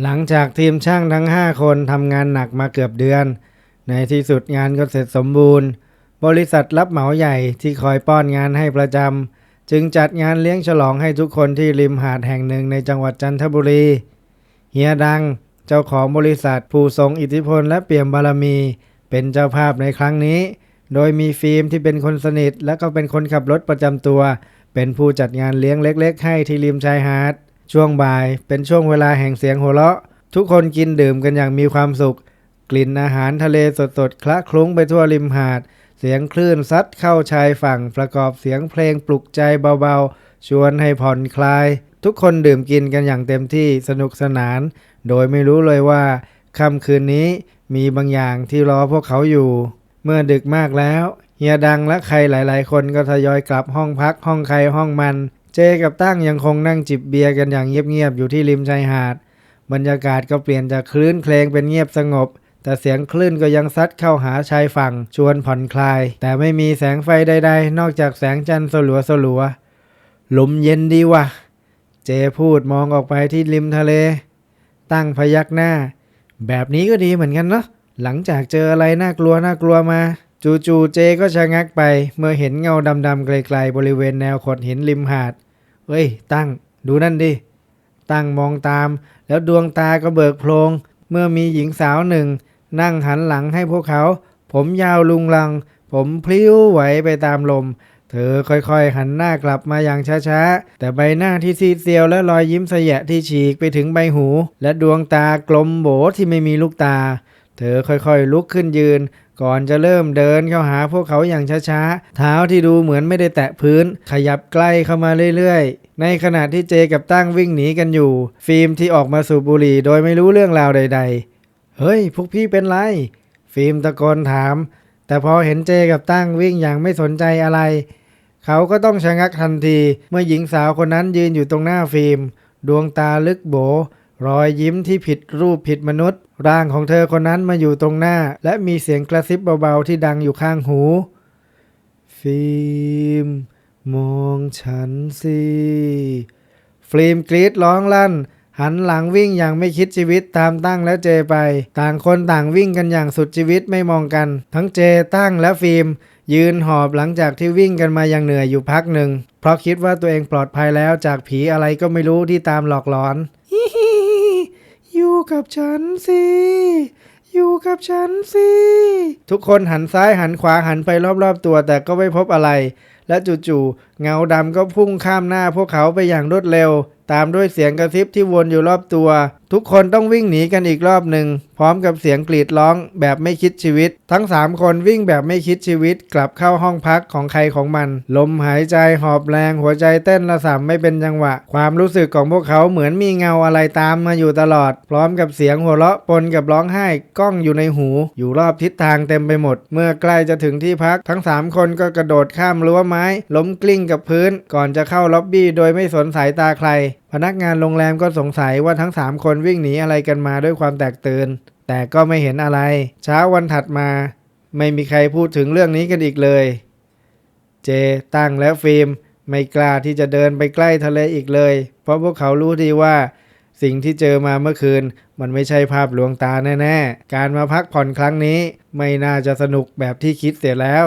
หลังจากทีมช่างทั้ง 5 คนทำงานหนักมาเกือบเดือน ในที่สุดงานก็เสร็จสมบูรณ์ บริษัทรับเหมาใหญ่ที่คอยป้อนงานให้ประจำจึงจัดงานเลี้ยงฉลองให้ทุกคนที่ริมหาดแห่งหนึ่งในจังหวัดจันทบุรี เฮียดัง เจ้าของบริษัทผู้ทรงอิทธิพลและเปี่ยมบารมี เป็นเจ้าภาพในครั้งนี้ โดยมีฟิล์มที่เป็นคนสนิท และก็เป็นคนขับรถประจำตัว เป็นผู้จัดงานเลี้ยงเล็ก ๆ ให้ที่ริมชายหาด ช่วงบ่ายเป็นช่วงเวลาแห่งเสียงหัวเราะ ทุกคนกินดื่มกันอย่างมีความสุข กลิ่นอาหารทะเลสดๆคละคลุ้งไปทั่วริมหาด เสียงคลื่นซัดเข้าชายฝั่งประกอบเสียงเพลงปลุกใจเบาๆ ชวนให้ผ่อนคลาย ทุกคนดื่มกินกันอย่างเต็มที่สนุกสนาน โดยไม่รู้เลยว่าค่ำคืนนี้มีบางอย่างที่รอพวกเขาอยู่ เมื่อดึกมากแล้วเฮียดังและใครหลาย ๆ คนก็ทยอยกลับห้องพักห้องใครห้องมัน เจกับตั้งยังคงนั่งจิบเบียร์กันอย่างเงียบๆอยู่ที่ริมชายหาด บรรยากาศก็เปลี่ยนจากคลื่นเพลงเป็นเงียบสงบ แต่เสียงคลื่นก็ยังซัดเข้าหาชายฝั่งชวนผ่อนคลาย แต่ไม่มีแสงไฟใดๆ นอกจากแสงจันทร์สลัวสลัวๆลมเย็นดีว่ะ เจพูดมองออกไปที่ริมทะเล ตั้งพยักหน้า แบบนี้ก็ดีเหมือนกันเนาะหลังจากเจออะไรน่ากลัวน่ากลัวมา จู่ๆเจก็ชะงักไปเมื่อเห็นเงาดำๆไกลๆบริเวณแนวขดหินริมหาด เฮ้ย ตั้ง ดูนั่นดิ ตั้งมองตาม แล้วดวงตาก็เบิกโพลง เมื่อมีหญิงสาวหนึ่ง นั่งหันหลังให้พวกเขา ผมยาวลุงลัง ผมพลิ้วไหวไปตามลม เธอค่อยๆหันหน้ากลับมาอย่างช้าๆ แต่ใบหน้าที่ซีดเซียวและรอยยิ้มเสยะที่ฉีกไปถึงใบหู และดวงตากลมโบที่ไม่มีลูกตา เธอค่อยๆลุกขึ้นยืน ก่อนจะเริ่มเดินเข้าหาพวกเขาอย่างช้าๆ เท้าที่ดูเหมือนไม่ได้แตะพื้น ขยับใกล้เข้ามาเรื่อยๆ ในขณะที่เจกับตั้งวิ่งหนีกันอยู่ ฟิล์มที่ออกมาสูบบุหรี่โดยไม่รู้เรื่องราวใด ๆ เฮ้ย พวกพี่เป็นไร ฟิล์มตะโกนถาม แต่พอเห็นเจกับตั้งวิ่งอย่างไม่สนใจอะไร เขาก็ต้องชะงักทันที เมื่อหญิงสาวคนนั้นยืนอยู่ตรงหน้าฟิล์ม ดวงตาลึกโบรอยยิ้มที่ผิดรูปผิดมนุษย์ ร่างของเธอคนนั้นมาอยู่ตรงหน้า และมีเสียงกระซิบเบาๆที่ดังอยู่ข้างหู ฟิล์ม มองฉันสิฟิล์มกรีดร้องลั่น หันหลังวิ่งอย่างไม่คิดชีวิตตามตั้งและเจไป ต่างคนต่างวิ่งกันอย่างสุดชีวิตไม่มองกัน ทั้งเจตั้งและฟิล์ม ยืนหอบหลังจากที่วิ่งกันมาอย่างเหนื่อยอยู่พักหนึ่ง เพราะคิดว่าตัวเองปลอดภัยแล้วจากผีอะไรก็ไม่รู้ที่ตามหลอกหลอน อยู่กับฉันสิ อยู่กับฉันสิ ทุกคนหันซ้ายหันขวาหันไปรอบๆตัวแต่ก็ไม่พบอะไรและจู่ๆเงาดำก็พุ่งข้ามหน้าพวกเขาไปอย่างรวดเร็ว ตามด้วยเสียงกระซิบที่วนอยู่รอบตัว ทุกคนต้องวิ่งหนีกันอีกรอบหนึ่ง พร้อมกับเสียงกรีดร้องแบบไม่คิดชีวิต ทั้ง 3 คนวิ่งแบบไม่คิดชีวิต กลับเข้าห้องพักของใครของมัน ลมหายใจหอบแรงหัวใจเต้นระส่ำไม่เป็นจังหวะ ความรู้สึกของพวกเขาเหมือนมีเงาอะไรตามมาอยู่ตลอด พร้อมกับเสียงหัวเราะปนกับร้องไห้ก้องอยู่ในหู อยู่รอบทิศทางเต็มไปหมด เมื่อใกล้จะถึงที่พักทั้ง 3 คนก็กระโดดข้ามรั้วไม้ ล้มกลิ้งกับพื้น ก่อนจะเข้าล็อบบี้โดยไม่สนสายตาใคร พนักงานโรงแรมก็สงสัยว่าทั้ง 3 คนวิ่งหนีอะไรกันมาด้วยความแตกตื่น แต่ก็ไม่เห็นอะไร เช้าวันถัดมา ไม่มีใครพูดถึงเรื่องนี้กันอีกเลย เจตั้งและฟิล์มไม่กล้าที่จะเดินไปใกล้ทะเลอีกเลย เพราะพวกเขารู้ดีว่า สิ่งที่เจอมาเมื่อคืน มันไม่ใช่ภาพลวงตาแน่ ๆ การมาพักผ่อนครั้งนี้ ไม่น่าจะสนุกแบบที่คิดเสียแล้ว